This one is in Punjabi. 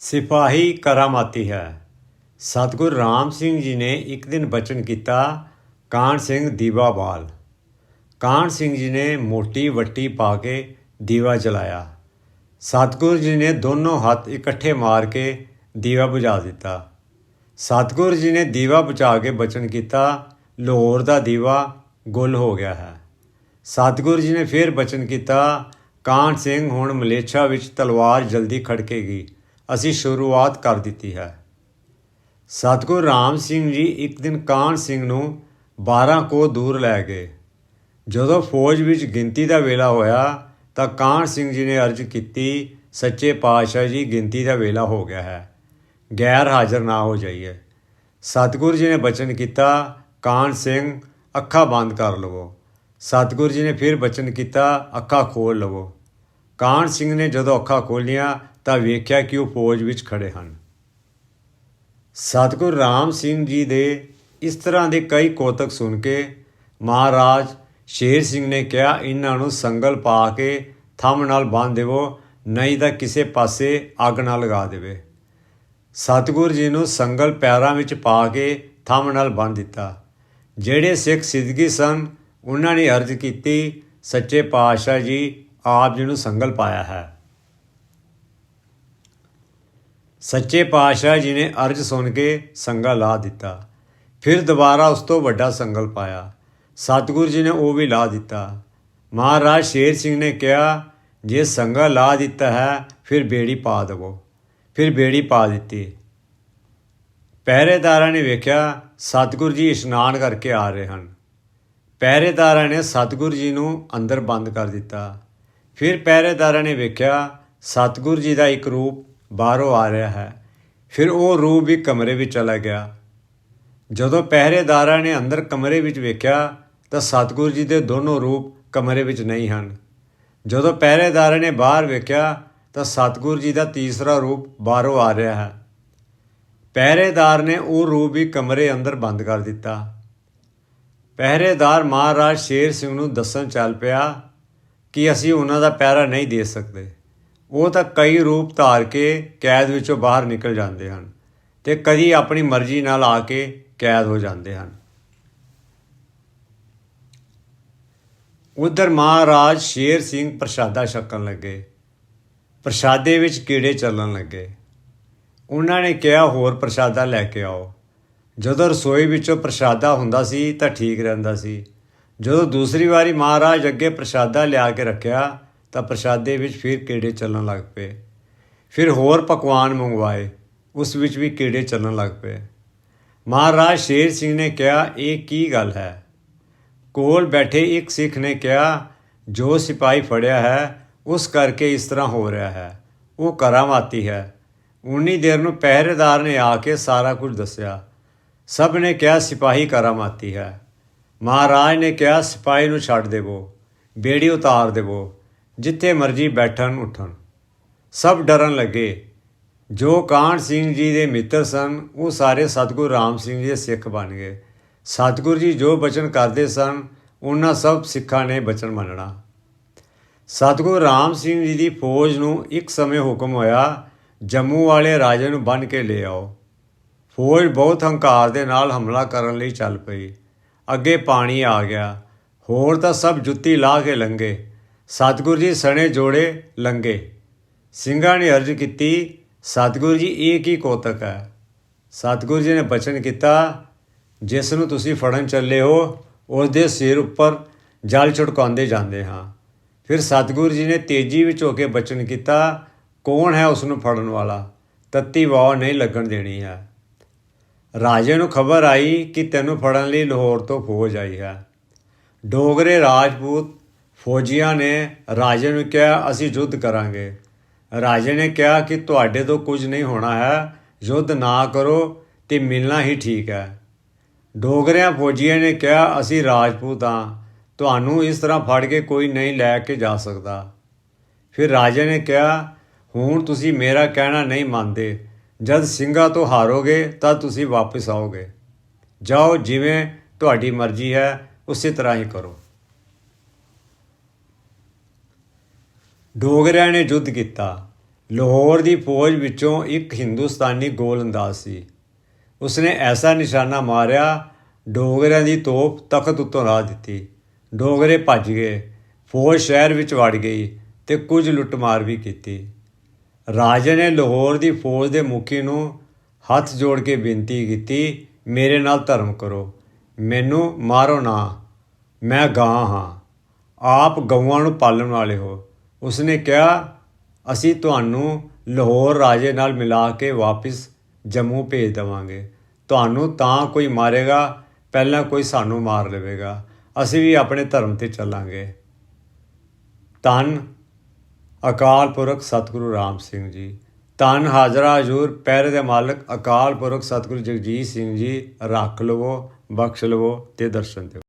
ਸਿਪਾਹੀ ਕਰਾਮਾਤੀ ਹੈ। ਸਤਿਗੁਰ ਰਾਮ ਸਿੰਘ ਜੀ ਨੇ ਇੱਕ ਦਿਨ ਬਚਨ ਕੀਤਾ ਕਾਹਨ ਸਿੰਘ ਦੀਵਾਵਾਲ ਕਾਹਨ ਸਿੰਘ ਜੀ ਨੇ ਮੋਟੀ ਵੱਟੀ ਪਾ ਕੇ ਦੀਵਾ ਜਲਾਇਆ। ਸਤਿਗੁਰ ਜੀ ਨੇ ਦੋਨੋਂ ਹੱਥ ਇਕੱਠੇ ਮਾਰ ਕੇ ਦੀਵਾ ਬੁਝਾ ਦਿੱਤਾ। ਸਤਿਗੁਰ ਜੀ ਨੇ ਦੀਵਾ ਬੁਝਾ ਕੇ ਬਚਨ ਕੀਤਾ, ਲਾਹੌਰ ਦਾ ਦੀਵਾ ਗੁੱਲ ਹੋ ਗਿਆ ਹੈ। ਸਤਿਗੁਰ ਜੀ ਨੇ ਫਿਰ ਬਚਨ ਕੀਤਾ ਕਾਹਨ ਸਿੰਘ ਹੁਣ ਮਲੇਛਾ ਵਿੱਚ ਤਲਵਾਰ ਜਲਦੀ ਖੜਕੇਗੀ। ਅਸੀਂ ਸ਼ੁਰੂਆਤ ਕਰ ਦਿੱਤੀ ਹੈ। ਸਤਿਗੁਰ ਰਾਮ ਸਿੰਘ ਜੀ ਇੱਕ ਦਿਨ ਕਾਹਨ ਸਿੰਘ ਨੂੰ 12 ਕੋ ਦੂਰ ਲੈ ਗਏ। ਜਦੋਂ ਫੌਜ ਵਿੱਚ ਗਿਣਤੀ ਦਾ ਵੇਲਾ ਹੋਇਆ ਤਾਂ ਕਾਹਨ ਸਿੰਘ ਜੀ ਨੇ ਅਰਜ਼ ਕੀਤੀ, ਸੱਚੇ ਪਾਤਸ਼ਾਹ ਜੀ, ਗਿਣਤੀ ਦਾ ਵੇਲਾ ਹੋ ਗਿਆ ਹੈ। ਗੈਰ ਹਾਜ਼ਰ ਨਾ ਹੋ ਜਾਈਏ। ਸਤਿਗੁਰ ਜੀ ਨੇ ਬਚਨ ਕੀਤਾ, ਕਾਹਨ ਸਿੰਘ, ਅੱਖਾਂ ਬੰਦ ਕਰ ਲਵੋ। ਸਤਿਗੁਰ ਜੀ ਨੇ ਫਿਰ ਬਚਨ ਕੀਤਾ, ਅੱਖਾਂ ਖੋਲ ਲਵੋ। ਕਾਹਨ ਸਿੰਘ ਨੇ ਜਦੋਂ ਅੱਖਾਂ ਖੋਲੀਆਂ ਤਾਂ ਵੇਖਿਆ ਕਿ ਉਹ ਫੌਜ ਵਿੱਚ ਖੜੇ ਹਨ। ਸਤਿਗੁਰ ਰਾਮ ਸਿੰਘ ਜੀ ਦੇ ਇਸ ਤਰ੍ਹਾਂ ਦੇ ਕਈ ਕੋਤਕ ਸੁਣ ਕੇ ਮਹਾਰਾਜ ਸ਼ੇਰ ਸਿੰਘ ਨੇ ਕਿਹਾ, ਇਹਨਾਂ ਨੂੰ ਸੰਗਲ ਪਾ ਕੇ ਥੰਮ ਨਾਲ ਬੰਨ੍ਹ ਦੇਵੋ, ਨਹੀਂ ਤਾਂ ਕਿਸੇ ਪਾਸੇ ਅੱਗ ਨਾ ਲਗਾ ਦੇਵੇ। ਸਤਿਗੁਰ ਜੀ ਨੂੰ ਸੰਗਲ ਪੈਰਾਂ ਵਿੱਚ ਪਾ ਕੇ ਥੰਮ ਨਾਲ ਬੰਨ੍ਹ ਦਿੱਤਾ। ਜਿਹੜੇ ਸਿੱਖ ਸਿੱਧਗੀ ਸਨ, ਉਹਨਾਂ ਨੇ ਅਰਜ਼ ਕੀਤੀ, ਸੱਚੇ ਪਾਤਸ਼ਾਹ ਜੀ, ਆਪ ਜੀ ਨੂੰ ਸੰਗਲ ਪਾਇਆ ਹੈ। ਸੱਚੇ ਪਾਤਸ਼ਾਹ ਜੀ ਨੇ ਅਰਜ਼ ਸੁਣ ਕੇ ਸੰਗਲ ਲਾ ਦਿੱਤਾ। ਫਿਰ ਦੁਬਾਰਾ ਉਸ ਤੋਂ ਵੱਡਾ ਸੰਗਲ ਪਾਇਆ। ਸਤਿਗੁਰੂ ਜੀ ਨੇ ਉਹ ਵੀ ਲਾ ਦਿੱਤਾ। ਮਹਾਰਾਜ ਸ਼ੇਰ ਸਿੰਘ ਨੇ ਕਿਹਾ, ਜੇ ਸੰਗਲ ਲਾ ਦਿੱਤਾ ਹੈ, ਫਿਰ ਬੇੜੀ ਪਾ ਦੇਵੋ। ਫਿਰ ਬੇੜੀ ਪਾ ਦਿੱਤੀ। ਪਹਿਰੇਦਾਰਾਂ ਨੇ ਵੇਖਿਆ, ਸਤਿਗੁਰੂ ਜੀ ਇਸ਼ਨਾਨ ਕਰਕੇ ਆ ਰਹੇ ਹਨ। ਪਹਿਰੇਦਾਰਾਂ ਨੇ ਸਤਿਗੁਰੂ ਜੀ ਨੂੰ ਅੰਦਰ ਬੰਦ ਕਰ ਦਿੱਤਾ। ਫਿਰ ਪਹਿਰੇਦਾਰਾਂ ਨੇ ਵੇਖਿਆ, ਸਤਿਗੁਰੂ ਜੀ ਦਾ ਇੱਕ ਰੂਪ ਬਾਹਰੋਂ ਆ ਰਿਹਾ ਹੈ। ਫਿਰ ਉਹ ਰੂਹ ਵੀ ਕਮਰੇ ਵਿੱਚ ਚਲਾ ਗਿਆ। ਜਦੋਂ ਪਹਿਰੇਦਾਰਾਂ ਨੇ ਅੰਦਰ ਕਮਰੇ ਵਿੱਚ ਵੇਖਿਆ, ਤਾਂ ਸਤਿਗੁਰੂ ਜੀ ਦੇ ਦੋਨੋਂ ਰੂਪ ਕਮਰੇ ਵਿੱਚ ਨਹੀਂ ਹਨ। ਜਦੋਂ ਪਹਿਰੇਦਾਰਾਂ ਨੇ ਬਾਹਰ ਵੇਖਿਆ, ਤਾਂ ਸਤਿਗੁਰੂ ਜੀ ਦਾ ਤੀਸਰਾ ਰੂਪ ਬਾਹਰੋਂ ਆ ਰਿਹਾ ਹੈ। ਪਹਿਰੇਦਾਰ ਨੇ ਉਹ ਰੂਪ ਵੀ ਕਮਰੇ ਅੰਦਰ ਬੰਦ ਕਰ ਦਿੱਤਾ। ਪਹਿਰੇਦਾਰ ਮਹਾਰਾਜ ਸ਼ੇਰ ਸਿੰਘ ਨੂੰ ਦੱਸਣ ਚੱਲ ਪਿਆ ਕਿ ਅਸੀਂ ਉਹਨਾਂ ਦਾ ਪਹਿਰਾ ਨਹੀਂ ਦੇ ਸਕਦੇ। ਉਹ ਤਾਂ ਕਈ ਰੂਪ ਧਾਰ ਕੇ ਕੈਦ ਵਿੱਚੋਂ ਬਾਹਰ ਨਿਕਲ ਜਾਂਦੇ ਹਨ ਤੇ ਕਦੀ ਆਪਣੀ ਮਰਜ਼ੀ ਨਾਲ ਆ ਕੇ ਕੈਦ ਹੋ ਜਾਂਦੇ ਹਨ। ਉਧਰ ਮਹਾਰਾਜ ਸ਼ੇਰ ਸਿੰਘ ਪ੍ਰਸ਼ਾਦਾ ਛਕਣ ਲੱਗੇ। ਪ੍ਰਸ਼ਾਦੇ ਵਿੱਚ ਕੀੜੇ ਚੱਲਣ ਲੱਗੇ। ਉਹਨਾਂ ਨੇ ਕਿਹਾ, ਹੋਰ ਪ੍ਰਸ਼ਾਦਾ ਲੈ ਕੇ ਆਓ। ਜਦੋਂ ਰਸੋਈ ਵਿੱਚੋਂ ਪ੍ਰਸ਼ਾਦਾ ਹੁੰਦਾ ਸੀ ਤਾਂ ਠੀਕ ਰਹਿੰਦਾ ਸੀ। ਜਦੋਂ ਦੂਸਰੀ ਵਾਰੀ ਮਹਾਰਾਜ ਅੱਗੇ ਪ੍ਰਸ਼ਾਦਾ ਲਿਆ ਕੇ ਰੱਖਿਆ ਤਾਂ ਪ੍ਰਸ਼ਾਦੇ ਵਿੱਚ ਫਿਰ ਕੀੜੇ ਚੱਲਣ ਲੱਗ ਪਏ? ਫਿਰ ਹੋਰ ਪਕਵਾਨ ਮੰਗਵਾਏ, ਉਸ ਵਿੱਚ ਵੀ ਕੀੜੇ ਚੱਲਣ ਲੱਗ ਪਏ? ਮਹਾਰਾਜ ਸ਼ੇਰ ਸਿੰਘ ਨੇ ਕਿਹਾ, ਇਹ ਕੀ ਗੱਲ ਹੈ? ਕੋਲ ਬੈਠੇ ਇੱਕ ਸਿੱਖ ਨੇ ਕਿਹਾ, ਜੋ ਸਿਪਾਹੀ ਫੜਿਆ ਹੈ, ਉਸ ਕਰਕੇ ਇਸ ਤਰ੍ਹਾਂ ਹੋ ਰਿਹਾ ਹੈ। ਉਹ ਕਰਾਮਾਤੀ ਹੈ। ਉਨੀ ਦੇਰ ਨੂੰ ਪਹਿਰੇਦਾਰ ਨੇ ਆ ਕੇ ਸਾਰਾ ਕੁਝ ਦੱਸਿਆ। ਸਭ ਨੇ ਕਿਹਾ, ਸਿਪਾਹੀ ਕਰਾਮਾਤੀ ਹੈ। ਮਹਾਰਾਜ ਨੇ ਕਿਹਾ, ਸਿਪਾਹੀ ਨੂੰ ਛੱਡ ਦੇਵੋ, ਬੇੜੀ ਉਤਾਰ ਦੇਵੋ। ਜਿੱਥੇ ਮਰਜ਼ੀ ਬੈਠਣ, ਉੱਠਣ। ਸਭ ਡਰਨ ਲੱਗੇ। ਜੋ ਕਾਹਨ ਸਿੰਘ ਜੀ ਦੇ ਮਿੱਤਰ ਸਨ, ਉਹ ਸਾਰੇ ਸਤਿਗੁਰੂ ਰਾਮ ਸਿੰਘ ਜੀ ਦੇ ਸਿੱਖ ਬਣ ਗਏ। ਸਤਿਗੁਰੂ ਜੀ ਜੋ ਬਚਨ ਕਰਦੇ ਸਨ, ਉਹਨਾਂ ਸਭ ਸਿੱਖਾਂ ਨੇ ਬਚਨ ਮੰਨਣਾ। ਸਤਿਗੁਰੂ ਰਾਮ ਸਿੰਘ ਜੀ ਦੀ ਫੌਜ ਨੂੰ ਇੱਕ ਸਮੇਂ ਹੁਕਮ ਹੋਇਆ, ਜੰਮੂ ਵਾਲੇ ਰਾਜੇ ਨੂੰ ਬੰਨ ਕੇ ਲੈ ਆਓ। ਫੌਜ ਬਹੁਤ ਹੰਕਾਰ ਦੇ ਨਾਲ ਹਮਲਾ ਕਰਨ ਲਈ ਚੱਲ ਪਈ। ਅੱਗੇ ਪਾਣੀ ਆ ਗਿਆ। ਹੋਰ ਤਾਂ ਸਭ ਜੁੱਤੀ ਲਾ ਕੇ ਲੰਗੇ ਸਤਿਗੁਰੂ ਜੀ ਸਣੇ ਜੋੜੇ ਲੰਗੇ। ਸਿੰਘਾਂ ਨੇ ਅਰਜ਼ ਕੀਤੀ, ਸਤਿਗੁਰੂ ਜੀ, ਇਹ ਕੀ ਕੋਤਕ ਹੈ? ਸਤਿਗੁਰੂ ਜੀ ਨੇ ਬਚਨ ਕੀਤਾ, ਜਿਸ ਨੂੰ ਤੁਸੀਂ ਫੜਨ ਚੱਲੇ ਹੋ, ਉਸ ਦੇ ਸਿਰ ਉੱਪਰ ਜਲ ਛੜਕਾਉਂਦੇ ਜਾਂਦੇ ਹਾਂ। ਫਿਰ ਸਤਿਗੁਰੂ ਜੀ ਨੇ ਤੇਜ਼ੀ ਵਿੱਚ ਹੋ ਕੇ ਬਚਨ ਕੀਤਾ, ਕੌਣ ਹੈ ਉਸ ਨੂੰ ਫੜਨ ਵਾਲਾ? ਤੱਤੀ ਵਾਹ ਨਹੀਂ ਲੱਗਣ ਦੇਣੀ ਹੈ। ਰਾਜੇ ਨੂੰ ਖਬਰ ਆਈ ਕਿ ਤੈਨੂੰ ਫੜਨ ਲਈ ਲਾਹੌਰ ਤੋਂ ਫੌਜ ਆਈ ਹੈ। ਡੋਗਰੇ ਰਾਜਪੂਤ ਫੌਜੀਆਂ ਨੇ ਰਾਜੇ ਨੂੰ ਕਿਹਾ, ਅਸੀਂ ਯੁੱਧ ਕਰਾਂਗੇ। ਰਾਜੇ ਨੇ ਕਿਹਾ ਕਿ ਤੁਹਾਡੇ ਤੋਂ ਕੁਝ ਨਹੀਂ ਹੋਣਾ ਹੈ। ਯੁੱਧ ਨਾ ਕਰੋ ਤੇ ਮਿਲਣਾ ਹੀ ਠੀਕ ਹੈ। ਡੋਗਰਿਆਂ ਫੌਜੀਆਂ ਨੇ ਕਿਹਾ, ਅਸੀਂ ਰਾਜਪੂਤ ਹਾਂ। ਤੁਹਾਨੂੰ ਇਸ ਤਰ੍ਹਾਂ ਫੜ ਕੇ ਕੋਈ ਨਹੀਂ ਲੈ ਕੇ ਜਾ ਸਕਦਾ। ਫਿਰ ਰਾਜੇ ਨੇ ਕਿਹਾ, ਹੁਣ ਤੁਸੀਂ ਮੇਰਾ ਕਹਿਣਾ ਨਹੀਂ ਮੰਨਦੇ। ਜਦ ਸਿੰਘਾਂ ਤੋਂ ਹਾਰੋਗੇ, ਤਾਂ ਤੁਸੀਂ ਵਾਪਸ ਆਓਗੇ। ਜਾਓ, ਜਿਵੇਂ ਤੁਹਾਡੀ ਮਰਜ਼ੀ ਹੈ, ਉਸੇ ਤਰ੍ਹਾਂ ਹੀ ਕਰੋ। ਡੋਗਰਿਆਂ ਨੇ ਯੁੱਧ ਕੀਤਾ। ਲਾਹੌਰ ਦੀ ਫੌਜ ਵਿੱਚੋਂ ਇੱਕ ਹਿੰਦੁਸਤਾਨੀ ਗੋਲਅੰਦਾਜ਼ ਸੀ। ਉਸਨੇ ਐਸਾ ਨਿਸ਼ਾਨਾ ਮਾਰਿਆ, ਡੋਗਰਿਆਂ ਦੀ ਤੋਪ ਤਖਤ ਉੱਤੋਂ ਲਾ ਦਿੱਤੀ। ਡੋਗਰੇ ਭੱਜ ਗਏ, ਫੌਜ ਸ਼ਹਿਰ ਵਿੱਚ ਵੜ ਗਈ ਤੇ ਕੁਝ ਲੁੱਟਮਾਰ ਵੀ ਕੀਤੀ। ਰਾਜੇ ਨੇ ਲਾਹੌਰ ਦੀ ਫੌਜ ਦੇ ਮੁਖੀ ਨੂੰ ਹੱਥ ਜੋੜ ਕੇ ਬੇਨਤੀ ਕੀਤੀ, ਮੇਰੇ ਨਾਲ ਧਰਮ ਕਰੋ। ਮੈਨੂੰ ਮਾਰੋ ਨਾ। ਮੈਂ ਗਾਂ ਹਾਂ। ਆਪ ਗਊਆਂ ਨੂੰ ਪਾਲਣ ਵਾਲੇ ਹੋ। ਉਸਨੇ ਕਿਹਾ, ਅਸੀਂ ਤੁਹਾਨੂੰ ਲਾਹੌਰ ਰਾਜੇ ਨਾਲ ਮਿਲਾ ਕੇ ਵਾਪਸ ਜੰਮੂ ਭੇਜ ਦੇਵਾਂਗੇ। ਤੁਹਾਨੂੰ ਤਾਂ ਕੋਈ ਮਾਰੇਗਾ, ਪਹਿਲਾਂ ਕੋਈ ਸਾਨੂੰ ਮਾਰ ਲਵੇਗਾ। ਅਸੀਂ ਵੀ ਆਪਣੇ ਧਰਮ ਤੇ ਚੱਲਾਂਗੇ। ਧੰਨ ਅਕਾਲ ਪੁਰਖ ਸਤਿਗੁਰੂ ਰਾਮ ਸਿੰਘ ਜੀ। ਧੰਨ ਹਾਜ਼ਰਾ ਹਜ਼ੂਰ ਪੈਰੇ ਦੇ ਮਾਲਕ ਅਕਾਲ ਪੁਰਖ ਸਤਿਗੁਰੂ ਜਗਜੀਤ ਸਿੰਘ ਜੀ। ਰੱਖ ਲਵੋ, ਬਖਸ਼ ਲਵੋ ਤੇ ਦਰਸ਼ਨ ਦਿਓ।